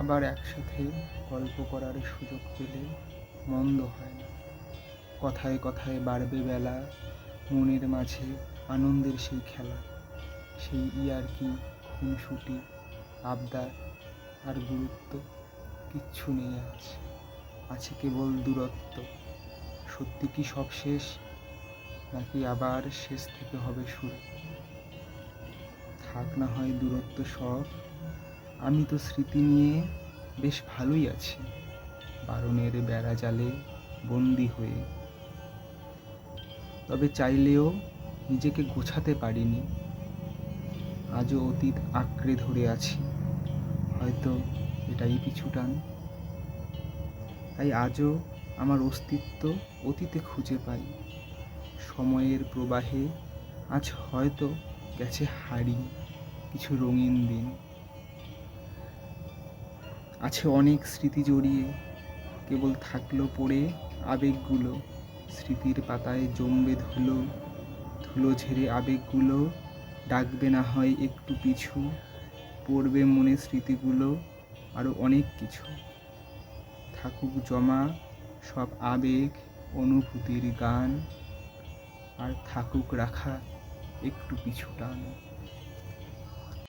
আবার একসাথে গল্প করার সুযোগ পেলে মন্দ হয় না। কথায় কথায় বাড়বে বেলা, মনের মাঝে আনন্দের সেই খেলা, সেই ইয়ার্কি, খুনসুটি, আবদার আর গুরুত্ব কিচ্ছু নেই আজ। আছে কেবল দূরত্ব। সত্যি কি সব শেষ? নাকি আবার শেষ থেকে হবে শুরু? থাক না হয় দূরত্ব সব। আমি তো স্মৃতি নিয়ে বেশ ভালোই আছি। বারণের বেড়া জালে বন্দি হয়ে। তবে চাইলেও নিজেকে গোছাতে পারিনি। আজও অতীত আঁকড়ে ধরে আছি। হয়তো এটাই পিছু টান। তাই আজও আমার অস্তিত্ব অতীতে খুঁজে পাই। সময়ের প্রবাহে আজ হয়তো গেছে হারিয়ে কিছু রঙিন দিন। আছে অনেক স্মৃতি জড়িয়ে, কেবল থাকল পড়ে আবেগগুলো। স্মৃতির পাতায় জমবে ধুলো ধুলো ঝেড়ে আবেগগুলো, ডাকবে না হয় একটু পিছু, পড়বে মনে স্মৃতিগুলো আরও অনেক কিছু। থাকুক জমা সব আবেগ, অনুভূতির গান, আর থাকুক রাখা একটু পিছু টান।